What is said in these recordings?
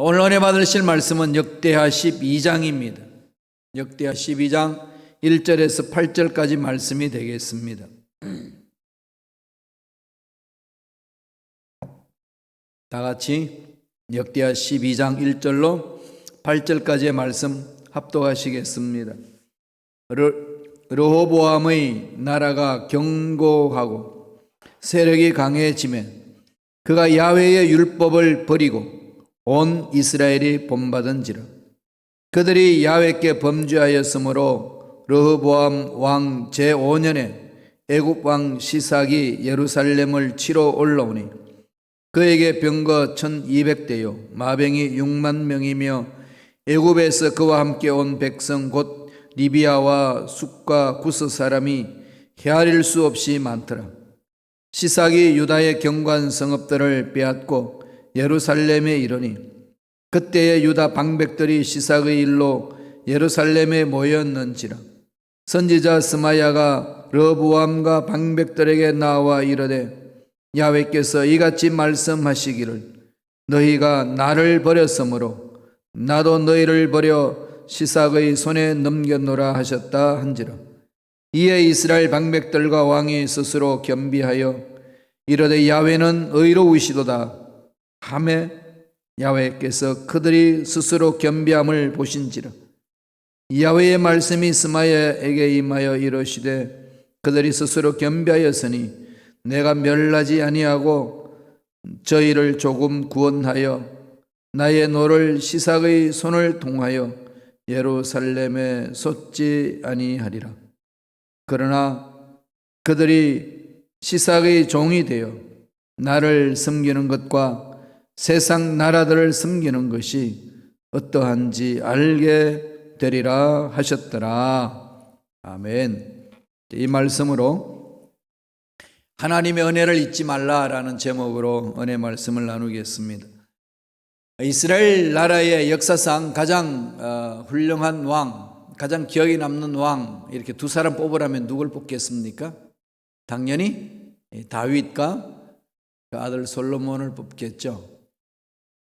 오늘 은혜 받으실 말씀은 역대하 12장입니다. 역대하 12장 1절에서 8절까지 말씀이 되겠습니다. 다 같이 역대하 12장 1절로 8절까지의 말씀 합독하시겠습니다. 르- 르호보암의 나라가 견고하고 세력이 강해지매 그가 야훼의 율법을 버리고 온 이스라엘이 본받은지라. 그들이 야훼께 범죄하였으므로 르호보암 왕 제5년에 애굽 왕 시삭이 예루살렘을 치러 올라오니 그에게 병거 1200대요. 마병이 6만 명이며 애굽에서 그와 함께 온 백성 곧 리비아와 숫과 구스 사람이 헤아릴 수 없이 많더라. 시삭이 유다의 경관 성읍들을 빼앗고 예루살렘에 이르니 그때의 유다 방백들이 시삭의 일로 예루살렘에 모였는지라. 선지자 스마야가 러부암과 방백들에게 나와 이르되 야훼께서 이같이 말씀하시기를 너희가 나를 버렸으므로 나도 너희를 버려 시삭의 손에 넘겨노라 하셨다 한지라. 이에 이스라엘 방백들과 왕이 스스로 겸비하여 이르되 야훼는 의로우시도다 하매 야훼께서 그들이 스스로 겸비함을 보신지라 야훼의 말씀이 스마야에게 임하여 이르시되 그들이 스스로 겸비하였으니 내가 멸하지 아니하고 저희를 조금 구원하여 나의 노를 시삭의 손을 통하여 예루살렘에 쏟지 아니하리라. 그러나 그들이 시삭의 종이 되어 나를 섬기는 것과 세상 나라들을 섬기는 것이 어떠한지 알게 되리라 하셨더라. 아멘. 이 말씀으로 하나님의 은혜를 잊지 말라라는 제목으로 은혜 말씀을 나누겠습니다. 이스라엘 나라의 역사상 가장 어, 훌륭한 왕, 가장 기억에 남는 왕 이렇게 두 사람 뽑으라면 누굴 뽑겠습니까? 당연히 다윗과 그 아들 솔로몬을 뽑겠죠.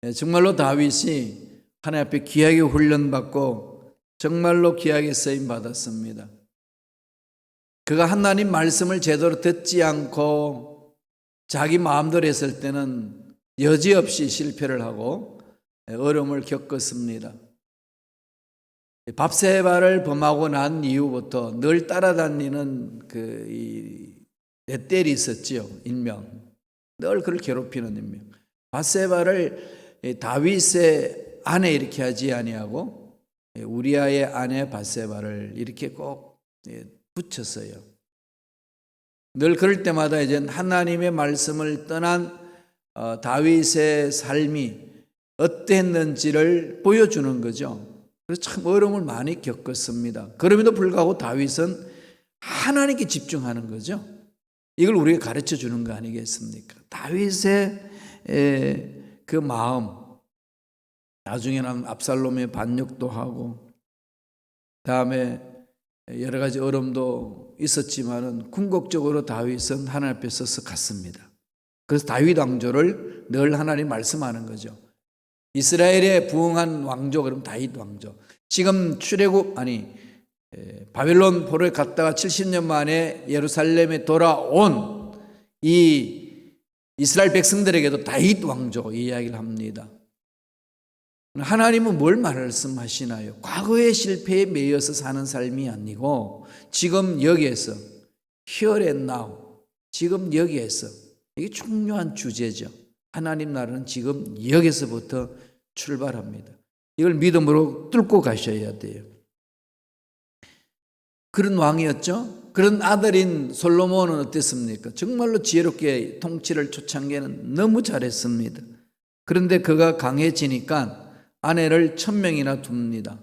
예, 정말로 다윗이 하나님 앞에 귀하게 훈련받고 정말로 귀하게 쓰임 받았습니다. 그가 하나님 말씀을 제대로 듣지 않고 자기 마음대로 했을 때는 여지없이 실패를 하고 어려움을 겪었습니다. 밥세바를 범하고 난 이후부터 늘 따라다니는 그이 넷델이 있었지요 인명 늘 그를 괴롭히는 인명 밥세바를 다윗의 아내 이렇게 하지 아니하고 우리아의 아내 바세바를 이렇게 꼭 붙였어요. 늘 그럴 때마다 이제 하나님의 말씀을 떠난 어, 다윗의 삶이 어땠는지를 보여주는 거죠. 그래서 참 어려움을 많이 겪었습니다. 그럼에도 불구하고 다윗은 하나님께 집중하는 거죠. 이걸 우리가 가르쳐 주는 거 아니겠습니까? 다윗의 에, 그 마음, 나중에는 압살롬의 반역도 하고, 다음에 여러 가지 어려움도 있었지만은 궁극적으로 다윗은 하나님 앞에 서서 갔습니다. 그래서 다윗 왕조를 늘 하나님 말씀하는 거죠. 이스라엘의 부흥한 왕조 그럼 다윗 왕조. 지금 출애굽 아니 에, 바벨론 포로에 갔다가 70년 만에 예루살렘에 돌아온 이 이스라엘 백성들에게도 다윗 왕조 이 이야기를 합니다. 하나님은 뭘 말씀하시나요? 과거의 실패에 매여서 사는 삶이 아니고 지금 여기에서 here and now 지금 여기에서 이게 중요한 주제죠. 하나님 나라는 지금 여기서부터 출발합니다. 이걸 믿음으로 뚫고 가셔야 돼요. 그런 왕이었죠. 그런 아들인 솔로몬은 어땠습니까? 정말로 지혜롭게 통치를 초창기에는 너무 잘했습니다. 그런데 그가 강해지니까 아내를 천 명이나 둡니다.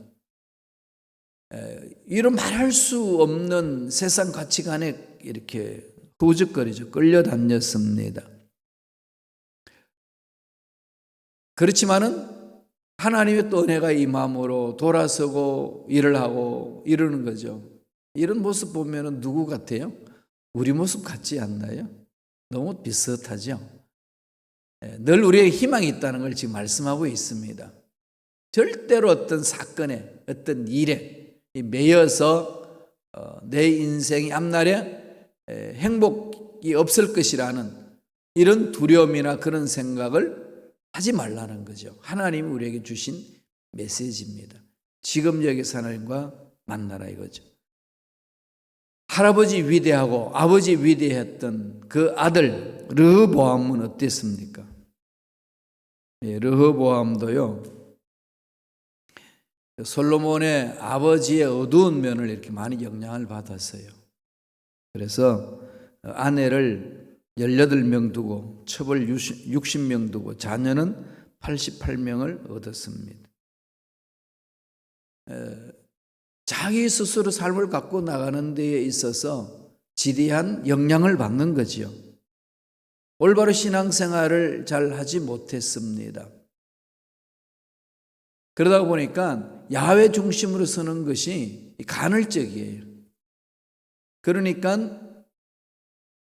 이런 말할 수 없는 세상 가치관에 이렇게 후적거리죠. 끌려다녔습니다. 그렇지만은 하나님의 또 은혜가 이 마음으로 돌아서고 일을 하고 이러는 거죠. 이런 모습 보면은 누구 같아요? 우리 모습 같지 않나요? 너무 비슷하죠. 예, 늘 우리에게 희망이 있다는 걸 지금 말씀하고 있습니다. 절대로 어떤 사건에 어떤 일에 이 매여서 어, 내 인생이 앞날에 에, 행복이 없을 것이라는 이런 두려움이나 그런 생각을 하지 말라는 거죠. 하나님이 우리에게 주신 메시지입니다. 지금 여기서 하나님과 만나라 이거죠. 할아버지 위대하고 아버지 위대했던 그 아들 르호보암은 어땠습니까? 예, 르호보암도요. 솔로몬의 아버지의 어두운 면을 이렇게 많이 영향을 받았어요. 그래서 아내를 18명 두고 첩을 60명 두고 자녀는 88명을 얻었습니다. 자기 스스로 삶을 갖고 나가는 데에 있어서 지대한 영향을 받는 거지요. 올바로 신앙생활을 잘 하지 못했습니다. 그러다 보니까 야외 중심으로 서는 것이 간헐적이에요. 그러니까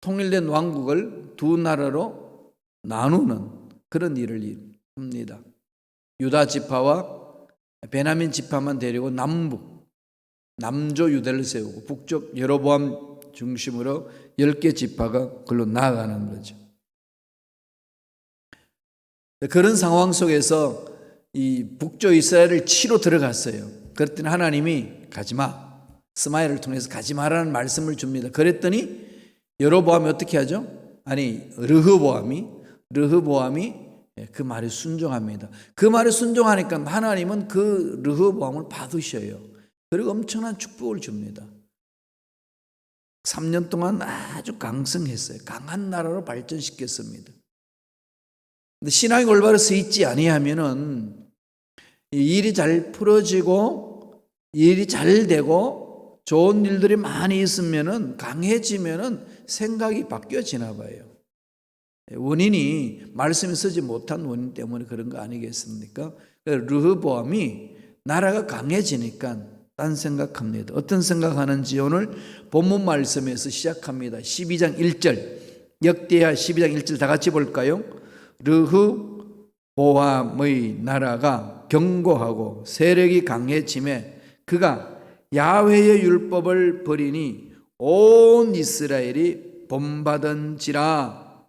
통일된 왕국을 두 나라로 나누는 그런 일을 합니다. 유다 지파와 베냐민 지파만 데리고 남북 남조 유대를 세우고 북쪽 여로보암 중심으로 10개 지파가 글로 나아가는 거죠. 그런 상황 속에서 이 북조 이스라엘을 치러 들어갔어요. 그랬더니 하나님이 가지 마. 스마일을 통해서 가지 마라는 말씀을 줍니다. 그랬더니 여로보암이 어떻게 하죠? 아니 르흐보암이 르흐보암이 그 말에 순종합니다. 그 말에 순종하니까 하나님은 그 르흐보암을 받으셔요. 그리고 엄청난 축복을 줍니다. 3년 동안 아주 강성했어요. 강한 나라로 발전시켰습니다. 근데 신앙이 올바로 서 있지 아니하면은 일이 잘 풀어지고 일이 잘 되고 좋은 일들이 많이 있으면은 강해지면은 생각이 바뀌어지나 봐요. 원인이 말씀이 쓰지 못한 원인 때문에 그런 거 아니겠습니까? 르흐보암이 나라가 강해지니까 딴 생각합니다. 어떤 생각하는지 오늘 본문 말씀에서 시작합니다. 12장 1절 역대하 12장 1절 다 같이 볼까요? 르흐 보암의 나라가 견고하고 세력이 강해짐에 그가 야훼의 율법을 버리니 온 이스라엘이 본받은지라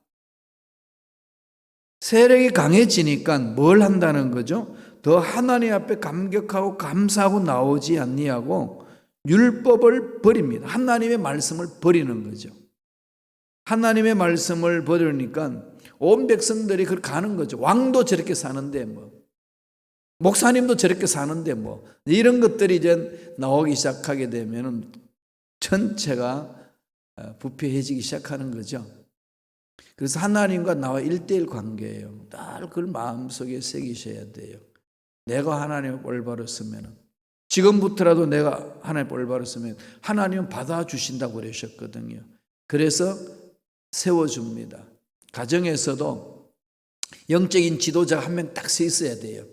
세력이 강해지니까 뭘 한다는 거죠? 더 하나님 앞에 감격하고 감사하고 나오지 않니하고 율법을 버립니다. 하나님의 말씀을 버리는 거죠. 하나님의 말씀을 버리니까 온 백성들이 그렇게 가는 거죠. 왕도 저렇게 사는데 뭐 목사님도 저렇게 사는데 뭐 이런 것들이 이제 나오기 시작하게 되면은 전체가 어, 부패해지기 시작하는 거죠. 그래서 하나님과 나와 일대일 관계예요. 늘 그걸 마음속에 새기셔야 돼요. 내가 하나님을 올바로 쓰면 지금부터라도 내가 하나님 올바로 쓰면 하나님은 받아주신다고 그러셨거든요. 그래서 세워줍니다. 가정에서도 영적인 지도자 한 명 딱 서 있어야 돼요.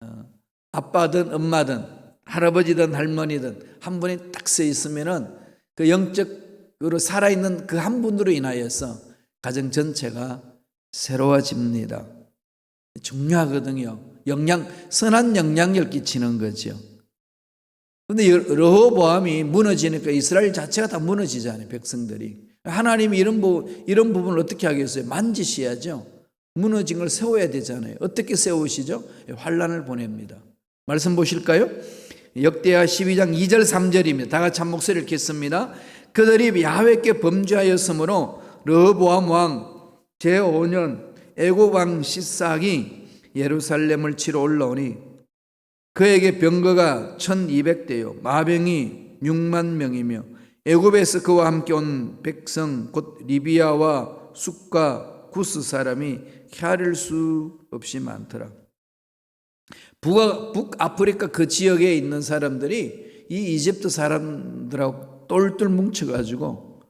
어, 아빠든 엄마든 할아버지든 할머니든 한 분이 딱 서 있으면은 그 영적으로 살아있는 그 한 분으로 인하여서 가정 전체가 새로워집니다. 중요하거든요. 영향, 선한 영향력 끼치는 거죠. 근데 여호보암이 무너지니까 이스라엘 자체가 다 무너지잖아요, 백성들이. 하나님이 이런, 부, 이런 부분을 어떻게 하겠어요? 만지셔야죠. 무너진 걸 세워야 되잖아요. 어떻게 세우시죠? 환란을 보냅니다. 말씀 보실까요? 역대하 12장 2절 3절입니다. 다 같이 한 목소리를 읽겠습니다. 그들이 야훼께 범죄하였으므로 르보암 왕 제5년 애굽 왕 시삭이 예루살렘을 치러 올라오니 그에게 병거가 1200대요 마병이 6만 명이며 애굽에서 그와 함께 온 백성 곧 리비아와 숫과 구스 사람이 헤아릴 수 없이 많더라. 북, 북아프리카 그 지역에 있는 사람들이 이 이집트 사람들하고 똘똘 뭉쳐가지고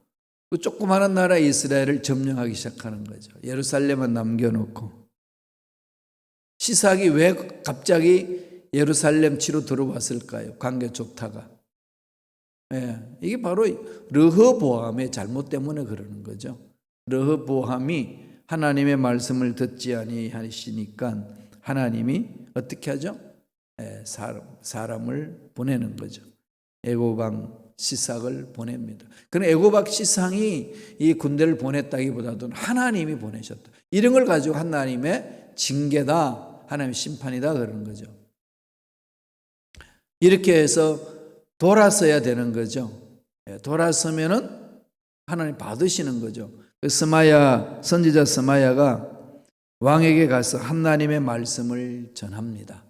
그 조그마한 나라 이스라엘을 점령하기 시작하는 거죠. 예루살렘만 남겨놓고. 시삭이 왜 갑자기 예루살렘 치로 들어왔을까요? 관계 좋다가. 예, 이게 바로 르허보암의 잘못 때문에 그러는 거죠. 르허보암이 하나님의 말씀을 듣지 아니하시니까 하나님이 어떻게 하죠? 예, 사람, 사람을 보내는 거죠. 애고방 시삭을 보냅니다. 그런 애고박 시상이 이 군대를 보냈다기보다도 하나님이 보내셨다. 이런 걸 가지고 하나님의 징계다, 하나님의 심판이다 그러는 거죠. 이렇게 해서 돌아서야 되는 거죠. 예, 돌아서면은 하나님 받으시는 거죠. 그 스마야 선지자 스마야가 왕에게 가서 하나님의 말씀을 전합니다.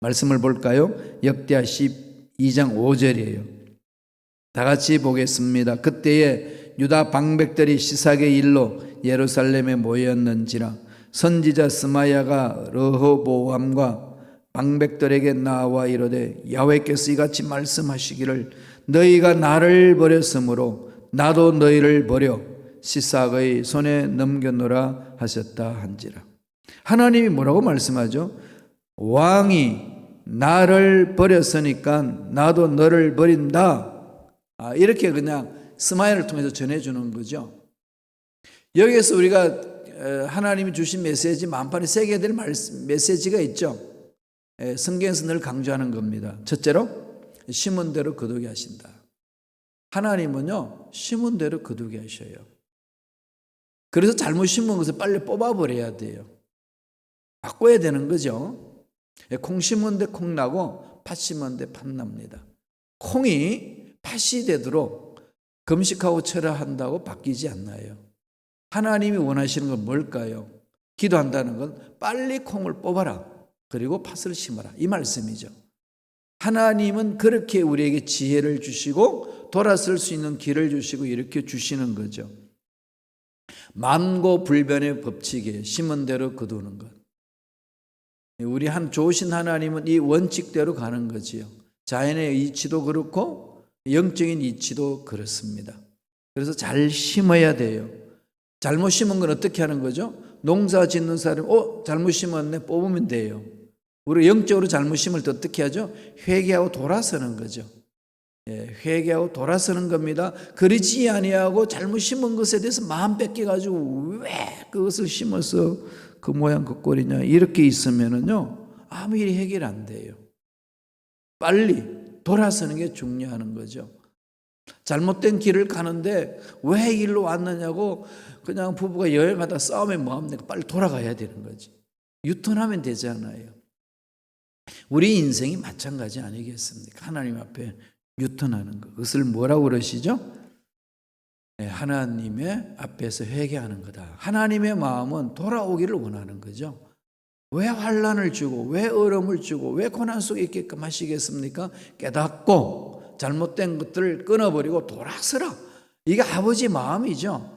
말씀을 볼까요? 역대하 12장 5절이에요. 다 같이 보겠습니다. 그때에 유다 방백들이 시삭의 일로 예루살렘에 모였는지라 선지자 스마야가 르호보암과 방백들에게 나와 이르되 야훼께서 이같이 말씀하시기를 너희가 나를 버렸으므로 나도 너희를 버려 시삭의 손에 넘겨놓으라 하셨다 한지라 하나님이 뭐라고 말씀하죠? 왕이 나를 버렸으니까 나도 너를 버린다. 아, 이렇게 그냥 스마일을 통해서 전해주는 거죠. 여기에서 우리가 어, 하나님이 주신 메시지 만판에 새겨야 될 메시지가 있죠. 에, 성경에서 늘 강조하는 겁니다. 첫째로 심은 대로 거두게 하신다. 하나님은요 심은 대로 거두게 하셔요. 그래서 잘못 심은 것을 빨리 뽑아버려야 돼요. 바꿔야 되는 거죠. 예, 콩 심은데 콩 나고 팥 심은데 팥 납니다. 콩이 팥이 되도록 금식하고 철야한다고 바뀌지 않나요? 하나님이 원하시는 건 뭘까요? 기도한다는 건 빨리 콩을 뽑아라. 그리고 팥을 심어라. 이 말씀이죠. 하나님은 그렇게 우리에게 지혜를 주시고 돌아설 수 있는 길을 주시고 이렇게 주시는 거죠. 만고 불변의 법칙에 심은 대로 거두는 것. 우리 한 좋으신 하나님은 이 원칙대로 가는 거지요. 자연의 이치도 그렇고 영적인 이치도 그렇습니다. 그래서 잘 심어야 돼요. 잘못 심은 건 어떻게 하는 거죠? 농사 짓는 사람, 어, 잘못 심었네, 뽑으면 돼요. 우리 영적으로 잘못 심을 때 어떻게 하죠? 회개하고 돌아서는 거죠. 예, 회개하고 돌아서는 겁니다. 그러지 아니하고 잘못 심은 것에 대해서 마음 뺏겨 가지고 왜 그것을 심어서 그 모양 그 꼴이냐 이렇게 있으면은요 아무 일이 해결 안 돼요. 빨리 돌아서는 게 중요한 거죠. 잘못된 길을 가는데 왜 일로 왔느냐고 그냥 부부가 여행하다 싸우면 뭐합니까? 빨리 돌아가야 되는 거지. 유턴하면 되잖아요. 우리 인생이 마찬가지 아니겠습니까? 하나님 앞에 유턴하는 것. 그것을 뭐라고 그러시죠? 네, 하나님의 앞에서 회개하는 거다. 하나님의 마음은 돌아오기를 원하는 거죠. 왜 환란을 주고 왜 어려움을 주고 왜 고난 속에 있게끔 하시겠습니까? 깨닫고 잘못된 것들을 끊어버리고 돌아서라. 이게 아버지 마음이죠.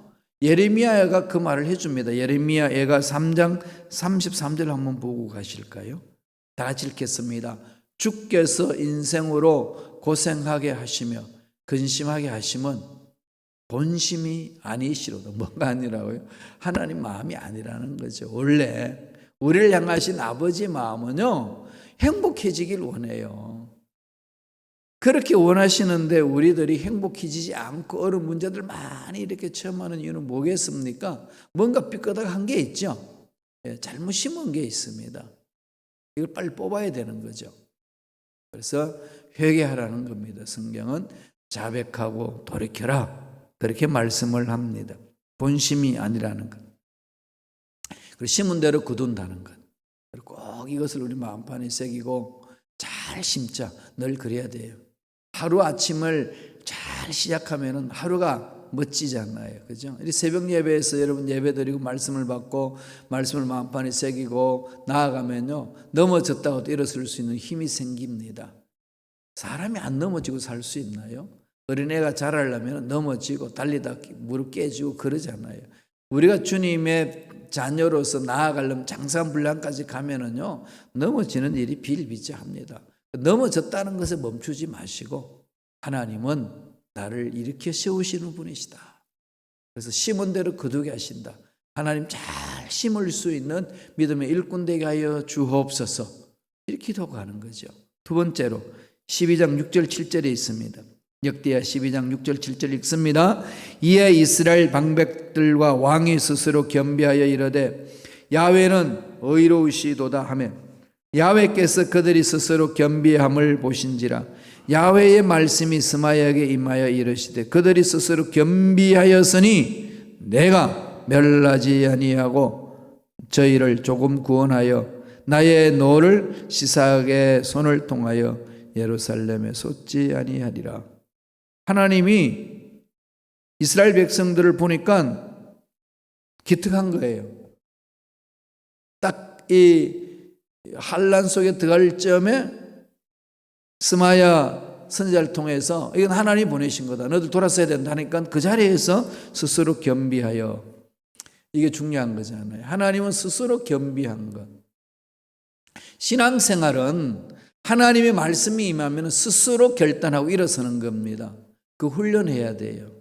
예레미야가 그 말을 해줍니다. 예레미야 애가 3장 33절 한번 보고 가실까요? 다 같이 읽겠습니다. 주께서 인생으로 고생하게 하시며 근심하게 하심은 본심이 아니시로도 뭐가 아니라고요? 하나님 마음이 아니라는 거죠. 원래 우리를 향하신 아버지 마음은요 행복해지길 원해요. 그렇게 원하시는데 우리들이 행복해지지 않고 어려운 문제들 많이 이렇게 체험하는 이유는 뭐겠습니까? 뭔가 삐끗한 게 있죠. 예, 잘못 심은 게 있습니다. 이걸 빨리 뽑아야 되는 거죠. 그래서 회개하라는 겁니다. 성경은 자백하고 돌이켜라. 그렇게 말씀을 합니다. 본심이 아니라는 것. 그리고 심은 대로 거둔다는 것. 그리고 꼭 이것을 우리 마음판에 새기고 잘 심자. 늘 그래야 돼요. 하루 아침을 잘 시작하면 하루가 멋지잖아요. 그죠? 이 새벽 예배에서 여러분 예배 드리고 말씀을 받고 말씀을 마음판에 새기고 나아가면요. 넘어졌다고 일어설 수 있는 힘이 생깁니다. 사람이 안 넘어지고 살 수 있나요? 어린애가 자라려면 넘어지고 달리다 무릎 깨지고 그러잖아요. 우리가 주님의 자녀로서 나아가려면 장사불량까지 가면은요 넘어지는 일이 비일비재합니다. 넘어졌다는 것에 멈추지 마시고 하나님은 나를 일으켜 세우시는 분이시다. 그래서 심은 대로 거두게 하신다. 하나님 잘 심을 수 있는 믿음의 일꾼 되게 하여 주옵소서. 이렇게 기도하는 거죠. 두 번째로 12장 6절 7절에 있습니다. 역대하 12장 6절 7절 읽습니다. 이에 이스라엘 방백들과 왕이 스스로 겸비하여 이르되 야훼는 의로우시도다 하며 야훼께서 그들이 스스로 겸비함을 보신지라 야훼의 말씀이 스마야에게 임하여 이르시되 그들이 스스로 겸비하였으니 내가 멸하지 아니하고 저희를 조금 구원하여 나의 노를 시사하게 손을 통하여 예루살렘에 쏟지 아니하리라. 하나님이 이스라엘 백성들을 보니까 기특한 거예요. 딱이 한란 속에 들어갈 점에 스마야 선지자를 통해서 이건 하나님 보내신 거다. 너들 돌아서야 된다 하니까 그 자리에서 스스로 겸비하여 이게 중요한 거잖아요. 하나님은 스스로 겸비한 것. 신앙생활은 하나님의 말씀이 임하면 스스로 결단하고 일어서는 겁니다. 그 훈련해야 돼요.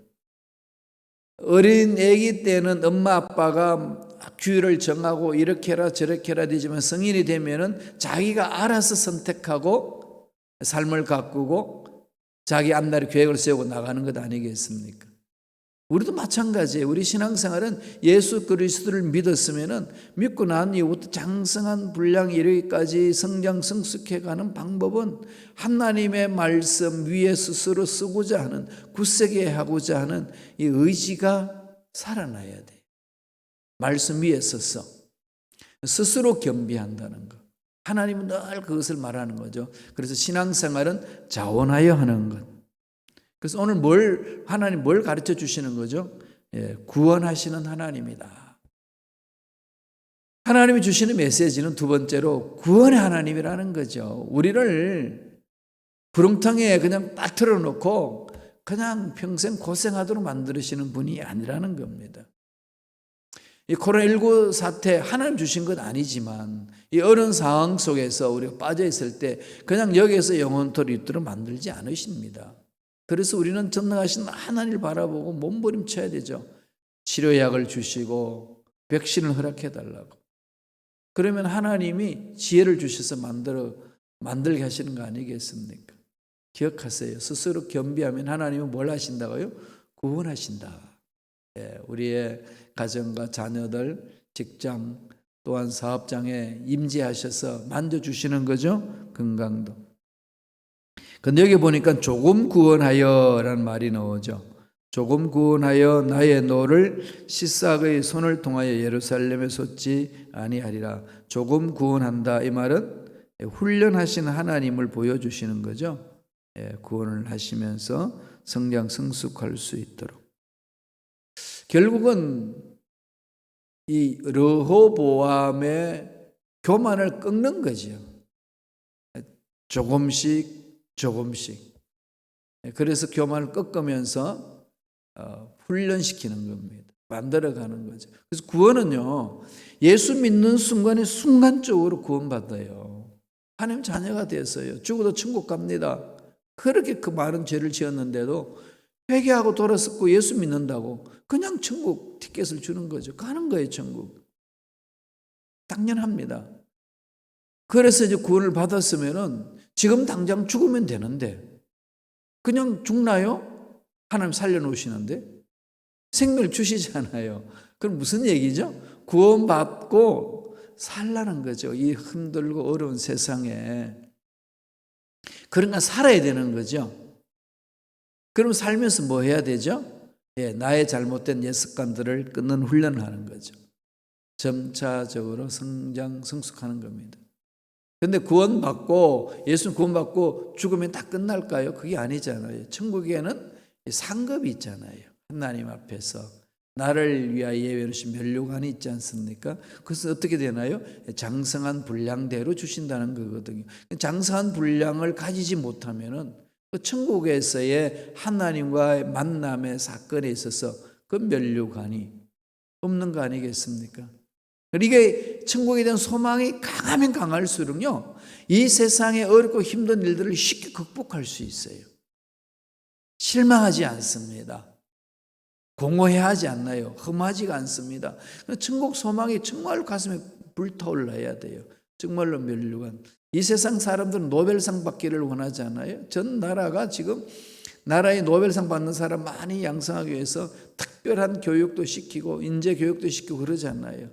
어린 애기 때는 엄마 아빠가 규율을 정하고 이렇게 해라 저렇게 해라 되지만 성인이 되면은 자기가 알아서 선택하고 삶을 가꾸고 자기 앞날의 계획을 세우고 나가는 것 아니겠습니까? 우리도 마찬가지예요. 우리 신앙생활은 예수 그리스도를 믿었으면은 믿고 난 이후부터 장성한 분량 이르기까지 성장 성숙해 가는 방법은 하나님의 말씀 위에 스스로 쓰고자 하는 굳세게 하고자 하는 이 의지가 살아나야 돼. 말씀 위에 서서 스스로 겸비한다는 것. 하나님은 늘 그것을 말하는 거죠. 그래서 신앙생활은 자원하여 하는 것. 그래서 오늘 뭘 하나님 뭘 가르쳐 주시는 거죠? 예, 구원하시는 하나님이다. 하나님이 주시는 메시지는 두 번째로 구원의 하나님이라는 거죠. 우리를 구렁텅이에 그냥 빠뜨려 놓고 그냥 평생 고생하도록 만들으시는 분이 아니라는 겁니다. 이 코로나19 사태 하나님 주신 것 아니지만 이 어려운 상황 속에서 우리가 빠져 있을 때 그냥 여기에서 영원토록 있도록 만들지 않으십니다. 그래서 우리는 전능하신 하나님을 바라보고 몸부림쳐야 되죠. 치료약을 주시고 백신을 허락해 달라고. 그러면 하나님이 지혜를 주셔서 만들어 만들게 하시는 거 아니겠습니까? 기억하세요. 스스로 겸비하면 하나님은 뭘 하신다고요? 구원하신다. 예, 우리의 가정과 자녀들, 직장 또한 사업장에 임재하셔서 만져주시는 거죠. 건강도. 근데 여기 보니까 조금 구원하여 라는 말이 나오죠. 조금 구원하여 나의 노를 시싹의 손을 통하여 예루살렘에 쏟지 아니하리라. 조금 구원한다 이 말은 훈련하신 하나님을 보여주시는 거죠. 예, 구원을 하시면서 성장 성숙할 수 있도록. 결국은 이 르호보암의 교만을 꺾는 거죠. 조금씩 조금씩. 예, 그래서 교만을 꺾으면서 어, 훈련시키는 겁니다. 만들어가는 거죠. 그래서 구원은요, 예수 믿는 순간에 순간적으로 구원받아요. 하나님 자녀가 됐어요. 죽어도 천국 갑니다. 그렇게 그 많은 죄를 지었는데도 회개하고 돌아섰고 예수 믿는다고 그냥 천국 티켓을 주는 거죠. 가는 거예요, 천국. 당연합니다. 그래서 이제 구원을 받았으면은 지금 당장 죽으면 되는데 그냥 죽나요? 하나님 살려놓으시는데 생명을 주시잖아요. 그럼 무슨 얘기죠? 구원받고 살라는 거죠. 이 힘들고 어려운 세상에. 그러니까 살아야 되는 거죠. 그럼 살면서 뭐 해야 되죠? 예, 나의 잘못된 옛 습관들을 끊는 훈련을 하는 거죠. 점차적으로 성장, 성숙하는 겁니다. 근데 구원받고 예수님 구원받고 죽으면 다 끝날까요? 그게 아니잖아요. 천국에는 상급이 있잖아요. 하나님 앞에서 나를 위하여 예외로신 멸류관이 있지 않습니까? 그래서 어떻게 되나요? 장성한 분량대로 주신다는 거거든요. 장성한 분량을 가지지 못하면은 그 천국에서의 하나님과의 만남의 사건에 있어서 그 멸류관이 없는 거 아니겠습니까? 이게 천국에 대한 소망이 강하면 강할수록요, 이 세상의 어렵고 힘든 일들을 쉽게 극복할 수 있어요. 실망하지 않습니다. 공허해하지 않나요? 험하지가 않습니다. 천국 소망이 정말 가슴에 불타올라야 돼요. 정말로 멸류관. 이 세상 사람들은 노벨상 받기를 원하지 않아요? 전 나라가 지금 나라의 노벨상 받는 사람 많이 양성하기 위해서 특별한 교육도 시키고 인재 교육도 시키고 그러잖아요.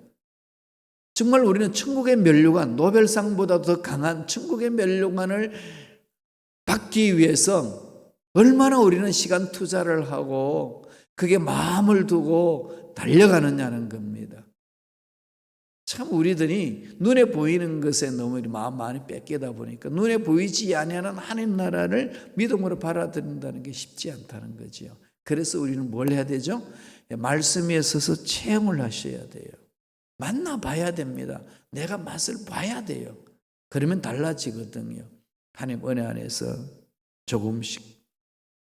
정말 우리는 천국의 면류관, 노벨상보다 더 강한 천국의 면류관을 받기 위해서 얼마나 우리는 시간 투자를 하고 그게 마음을 두고 달려가느냐는 겁니다. 참 우리들이 눈에 보이는 것에 너무 마음 많이 뺏기다 보니까 눈에 보이지 아니하는 하나님 나라를 믿음으로 받아들인다는 게 쉽지 않다는 거지요. 그래서 우리는 뭘 해야 되죠? 말씀 위에 서서 체험을 하셔야 돼요. 만나봐야 됩니다. 내가 맛을 봐야 돼요. 그러면 달라지거든요. 하나님 은혜 안에서 조금씩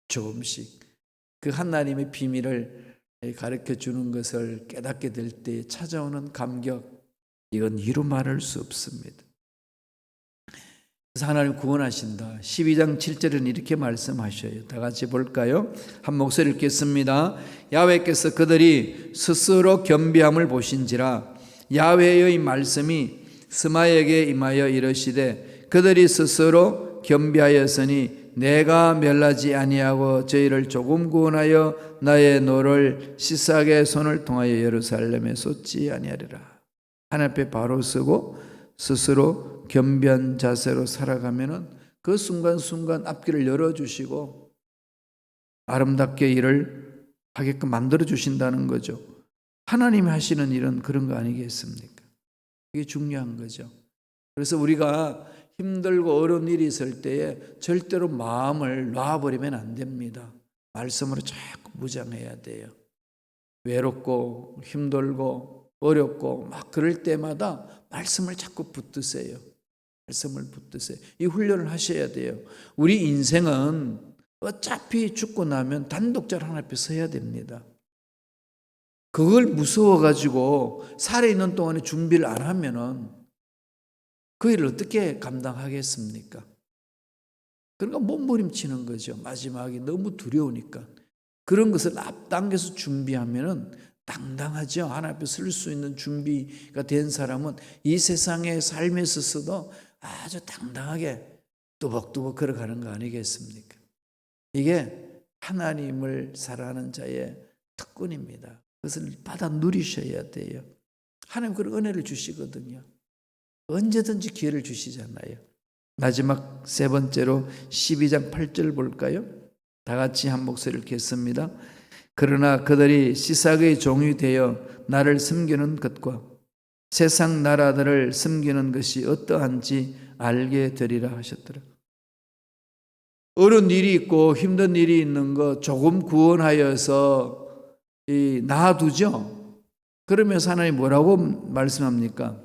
조금씩 그 하나님의 비밀을 가르쳐 주는 것을 깨닫게 될 때 찾아오는 감격 이건 이루 말할 수 없습니다. 그래서 하나님 구원하신다. 12장 7절은 이렇게 말씀하셔요. 다 같이 볼까요? 한 목소리 읽겠습니다. 야훼께서 그들이 스스로 겸비함을 보신지라 야훼의 말씀이 스마에게 임하여 이르시되 그들이 스스로 겸비하였으니 내가 멸하지 아니하고 저희를 조금 구원하여 나의 노를 시삭의 손을 통하여 예루살렘에 쏟지 아니하리라. 하나님 앞에 바로 서고 스스로 겸비한 자세로 살아가면은 그 순간순간 앞길을 열어주시고 아름답게 일을 하게끔 만들어 주신다는 거죠. 하나님이 하시는 일은 그런 거 아니겠습니까? 이게 중요한 거죠. 그래서 우리가 힘들고 어려운 일이 있을 때에 절대로 마음을 놔버리면 안 됩니다. 말씀으로 자꾸 무장해야 돼요. 외롭고 힘들고 어렵고 막 그럴 때마다 말씀을 자꾸 붙드세요. 말씀을 붙드세요. 이 훈련을 하셔야 돼요. 우리 인생은 어차피 죽고 나면 단독자로 하나 앞에 서야 됩니다. 그걸 무서워가지고 살아있는 동안에 준비를 안 하면은 그 일을 어떻게 감당하겠습니까? 그러니까 몸부림치는 거죠. 마지막에 너무 두려우니까. 그런 것을 앞당겨서 준비하면은 당당하죠. 하나님 앞에 설 수 있는 준비가 된 사람은 이 세상의 삶에 있어서도 아주 당당하게 뚜벅뚜벅 걸어가는 거 아니겠습니까? 이게 하나님을 사랑하는 자의 특권입니다. 그것을 받아 누리셔야 돼요. 하나님 그런 은혜를 주시거든요. 언제든지 기회를 주시잖아요. 마지막 세 번째로 12장 8절 볼까요? 다 같이 한 목소리 읽겠습니다. 그러나 그들이 시삭의 종이 되어 나를 섬기는 것과 세상 나라들을 섬기는 것이 어떠한지 알게 되리라 하셨더라. 어려운 일이 있고 힘든 일이 있는 거 조금 구원하여서 놔두죠. 그러면서 하나님 뭐라고 말씀합니까?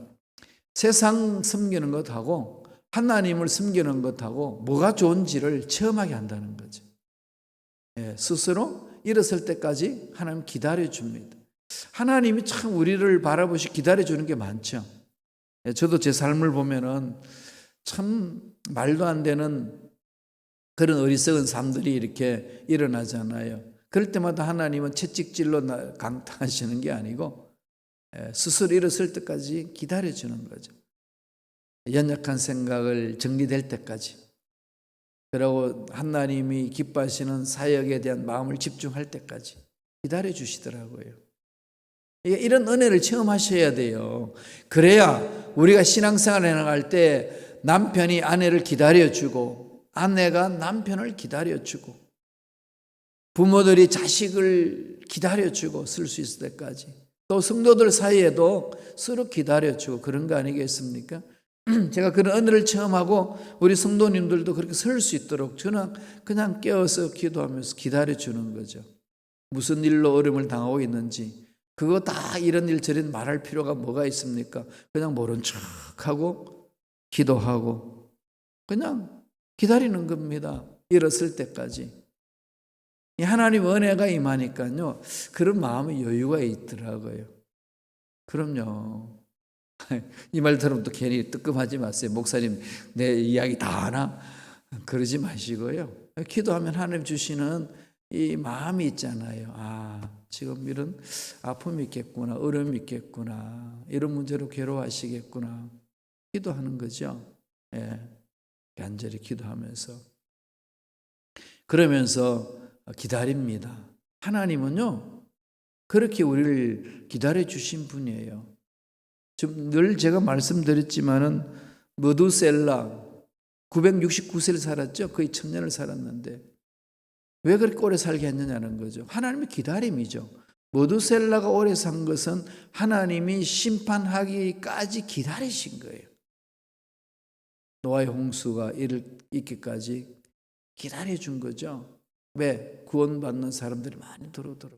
세상 섬기는 것하고 하나님을 섬기는 것하고 뭐가 좋은지를 체험하게 한다는 거죠. 예, 스스로 일었을 때까지 하나님 기다려 줍니다. 하나님이 참 우리를 바라보시 기다려 주는 게 많죠. 예, 저도 제 삶을 보면은 참 말도 안 되는 그런 어리석은 삶들이 이렇게 일어나잖아요. 그럴 때마다 하나님은 채찍질로 강타하시는 게 아니고 예, 스스로 일었을 때까지 기다려 주는 거죠. 연약한 생각을 정리될 때까지. 그리고 하나님이 기뻐하시는 사역에 대한 마음을 집중할 때까지 기다려 주시더라고요. 이런 은혜를 체험하셔야 돼요. 그래야 우리가 신앙생활을 해나갈 때 남편이 아내를 기다려주고 아내가 남편을 기다려주고 부모들이 자식을 기다려주고 쓸 수 있을 때까지 또 성도들 사이에도 서로 기다려주고 그런 거 아니겠습니까? 제가 그런 은혜를 체험하고 우리 성도님들도 그렇게 설 수 있도록 저는 그냥 깨어서 기도하면서 기다려주는 거죠. 무슨 일로 어려움을 당하고 있는지 그거 다 이런 일 저런 말할 필요가 뭐가 있습니까? 그냥 모른 척하고 기도하고 그냥 기다리는 겁니다. 일었을 때까지. 하나님 은혜가 임하니까요. 그런 마음의 여유가 있더라고요. 그럼요. 이 말 들으면 또 괜히 뜨끔하지 마세요. 목사님, 내 이야기 다 하나? 그러지 마시고요. 기도하면 하나님 주시는 이 마음이 있잖아요. 아, 지금 이런 아픔이 있겠구나, 어려움이 있겠구나, 이런 문제로 괴로워하시겠구나. 기도하는 거죠. 예. 간절히 기도하면서. 그러면서 기다립니다. 하나님은요, 그렇게 우리를 기다려 주신 분이에요. 좀늘 제가 말씀드렸지만은 머두셀라 969세를 살았죠. 거의 천년을 살았는데 왜 그렇게 오래 살게 했느냐는 거죠. 하나님의 기다림이죠. 머두셀라가 오래 산 것은 하나님이 심판하기까지 기다리신 거예요. 노아의 홍수가 이를 있기까지 기다려 준 거죠. 왜? 구원받는 사람들이 많이 들어오도록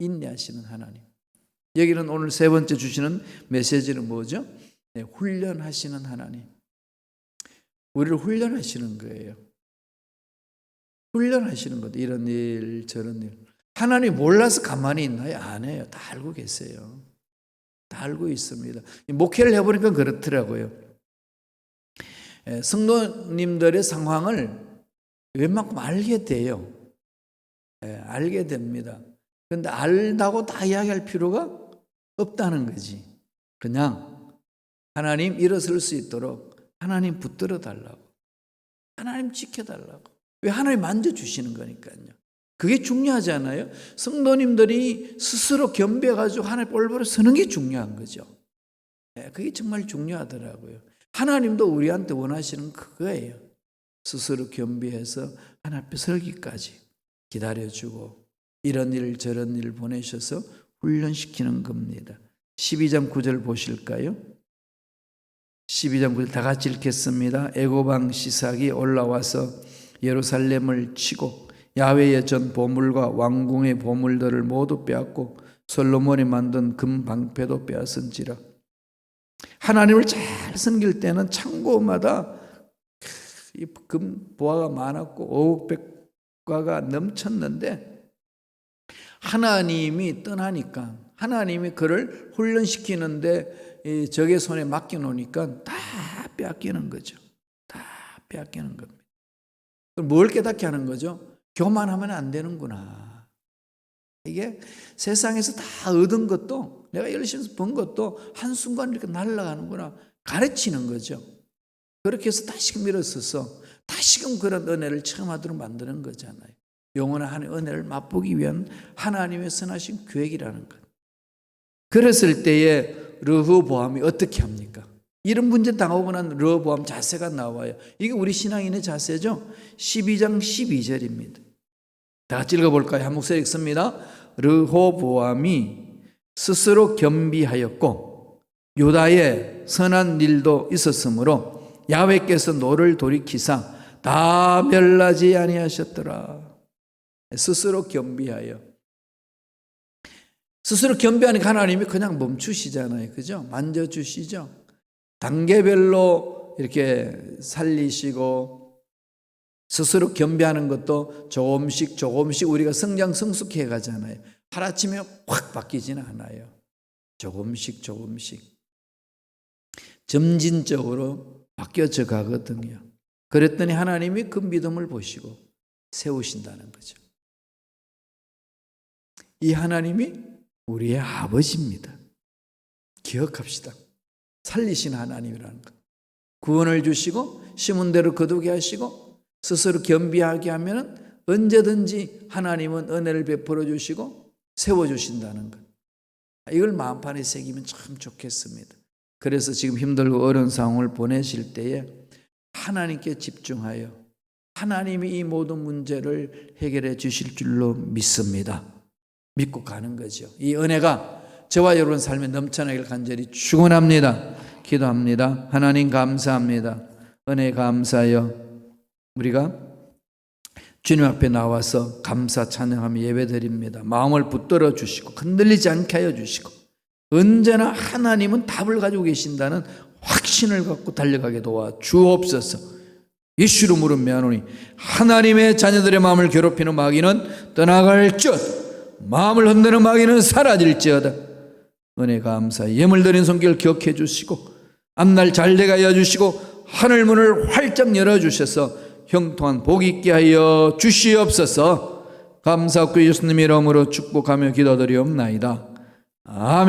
인내하시는 하나님. 여기는 오늘 세 번째 주시는 메시지는 뭐죠? 네, 훈련하시는 하나님. 우리를 훈련하시는 거예요. 훈련하시는 것. 이런 일, 저런 일. 하나님 몰라서 가만히 있나요? 안 해요. 다 알고 계세요. 다 알고 있습니다. 목회를 해보니까 그렇더라고요. 예, 성도님들의 상황을 웬만큼 알게 돼요. 예, 알게 됩니다. 그런데 알다고 다 이야기할 필요가 없다는 거지. 그냥 하나님 일어설 수 있도록 하나님 붙들어 달라고. 하나님 지켜달라고. 왜 하나님 만져주시는 거니까요. 그게 중요하잖아요. 성도님들이 스스로 겸비해가지고 하나님 볼보러 서는 게 중요한 거죠. 예, 그게 정말 중요하더라고요. 하나님도 우리한테 원하시는 그거예요. 스스로 겸비해서 하나님 앞에 설기까지 기다려주고 이런 일 저런 일 보내셔서 훈련시키는 겁니다. 12장 9절 보실까요? 12장 9절 다 같이 읽겠습니다. 에고방 시삭이 올라와서 예루살렘을 치고 야훼의 전 보물과 왕궁의 보물들을 모두 빼앗고 솔로몬이 만든 금 방패도 빼앗은지라 하나님을 잘 섬길 때는 창고마다 금 보화가 많았고 오백과가 넘쳤는데 하나님이 떠나니까 하나님이 그를 훈련시키는데 이 적의 손에 맡겨놓으니까 다 빼앗기는 거죠. 다 빼앗기는 겁니다. 뭘 깨닫게 하는 거죠? 교만하면 안 되는구나. 이게 세상에서 다 얻은 것도 내가 열심히 번 것도 한순간 이렇게 날아가는구나. 가르치는 거죠. 그렇게 해서 다시금 일어서서 다시금 그런 은혜를 체험하도록 만드는 거잖아요. 영원한 은혜를 맛보기 위한 하나님의 선하신 계획이라는 것. 그랬을 때에 르호보암이 어떻게 합니까? 이런 문제 당하고 난 르호보암 자세가 나와요. 이게 우리 신앙인의 자세죠. 12장 12절입니다. 다 같이 읽어볼까요? 한 목소리 읽습니다. 르호보암이 스스로 겸비하였고 유다에 선한 일도 있었으므로 야훼께서 노를 돌이키사 다 멸하지 아니하셨더라. 스스로 겸비하여 스스로 겸비하니까 하나님이 그냥 멈추시잖아요. 그죠? 만져주시죠. 단계별로 이렇게 살리시고 스스로 겸비하는 것도 조금씩 조금씩 우리가 성장 성숙해 가잖아요. 하루아침에 확 바뀌지는 않아요. 조금씩 조금씩 점진적으로 바뀌어져 가거든요. 그랬더니 하나님이 그 믿음을 보시고 세우신다는 거죠. 이 하나님이 우리의 아버지입니다. 기억합시다. 살리신 하나님이라는 것. 구원을 주시고 심은 대로 거두게 하시고 스스로 겸비하게 하면 언제든지 하나님은 은혜를 베풀어 주시고 세워 주신다는 것. 이걸 마음판에 새기면 참 좋겠습니다. 그래서 지금 힘들고 어려운 상황을 보내실 때에 하나님께 집중하여 하나님이 이 모든 문제를 해결해 주실 줄로 믿습니다. 믿고 가는 거죠. 이 은혜가 저와 여러분 삶에 넘쳐나길 간절히 축원합니다. 기도합니다. 하나님 감사합니다. 은혜 감사하여 우리가 주님 앞에 나와서 감사 찬양하며 예배드립니다. 마음을 붙들어 주시고 흔들리지 않게 하여 주시고 언제나 하나님은 답을 가지고 계신다는 확신을 갖고 달려가게 도와 주옵소서. 예수로 물으며하노니 하나님의 자녀들의 마음을 괴롭히는 마귀는 떠나갈지어다. 마음을 흔드는 마귀는 사라질지어다. 은혜 감사 예물 드린 손길 기억해 주시고 앞날 잘 되게 하여 주시고 하늘 문을 활짝 열어 주셔서 형통한 복 있게 하여 주시옵소서. 감사하고 예수님 이름으로 축복하며 기도드리옵나이다. 아멘.